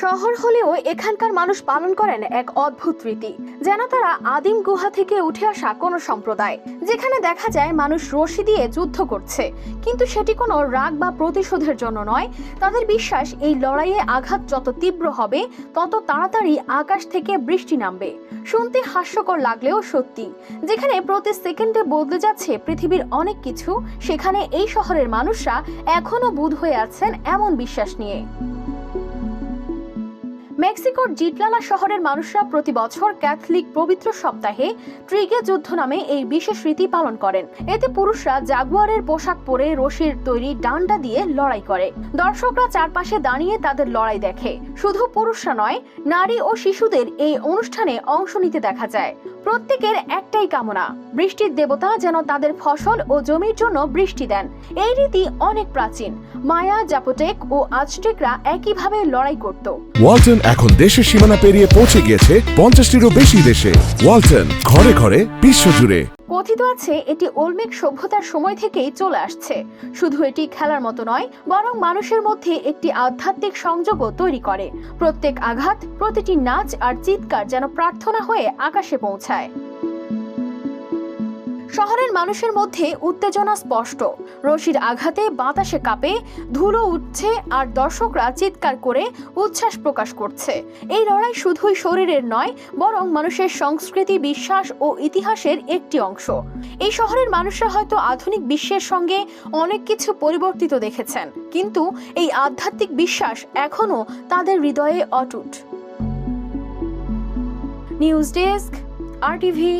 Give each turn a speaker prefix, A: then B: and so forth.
A: শহর হলেও এখানকার মানুষ পালন করেন এক অদ্ভুত রীতি, যেন তারা আদিম গুহা থেকে উঠে আসা কোনো সম্প্রদায়, যেখানে দেখা যায় মানুষ রশি দিয়ে যুদ্ধ করছে। কিন্তু সেটি কোনো রাগ বা প্রতিশোধের জন্য নয়, তাদের বিশ্বাস এই লড়াইয়ে আঘাত যত তীব্র হবে, তত তাড়াতাড়ি আকাশ থেকে বৃষ্টি নামবে। শুনতে হাস্যকর লাগলেও সত্যি, যেখানে প্রতি সেকেন্ডে বদলে যাচ্ছে পৃথিবীর অনেক কিছু, সেখানে এই শহরের মানুষরা এখনও বুধ হয়ে আছেন এমন বিশ্বাস নিয়ে। মেক্সিকোর জিটলালা শহরের মানুষরা প্রতি বছর ক্যাথলিক পবিত্র সপ্তাহে ট্রিগে যুদ্ধ নামে এই বিশেষ রীতি পালন করেন। এতে পুরুষরা জাগুয়ারের পোশাক পরে রশির তৈরি ডান্ডা দিয়ে লড়াই করে। দর্শকরা চারপাশে দাঁড়িয়ে তাদের লড়াই দেখে। শুধু পুরুষরা নয়, নারী ও শিশুদের এই অনুষ্ঠানে অংশ নিতে দেখা যায়। প্রত্যেকের একটাই কামনা, বৃষ্টির দেবতা যেন তাদের ফসল ও জমির জন্য বৃষ্টি দেন। এই রীতি অনেক প্রাচীন। মায়া, জাপোটেক ও আজটেকরা একইভাবে লড়াই করত।
B: ওয়ালটন এখন দেশের সীমানা পেরিয়ে পৌঁছে গিয়েছে পঞ্চাশটিরও বেশি দেশে। ওয়ালটন ঘরে ঘরে বিশ্বজুড়ে।
A: কথিত আছে এটি ওলমেক সভ্যতার সময় থেকেই চলে আসছে। শুধু এটি খেলার মতো নয়, বরং মানুষের মধ্যে একটি আধ্যাত্মিক সংযোগও তৈরি করে। প্রত্যেক আঘাত, প্রতিটি নাচ আর চিৎকার যেন প্রার্থনা হয়ে আকাশে পৌঁছায়। শহরের মানুষের মধ্যে উত্তেজনা স্পষ্ট। রশির আঘাতে বাতাসে কাঁপে, ধুলো উঠছে আর দর্শকরা চিৎকার করে উচ্ছ্বাস প্রকাশ করছে। এই লড়াই শুধুই শরীরের নয়, বরং মানুষের সংস্কৃতি, বিশ্বাস ও ইতিহাসের একটি অংশ। এই শহরের মানুষরা হয়তো আধুনিক বিশ্বের সঙ্গে অনেক কিছু পরিবর্তিত দেখেছেন, কিন্তু এই আধ্যাত্মিক বিশ্বাস এখনও তাদের হৃদয়ে অটুট। News desk, R TV.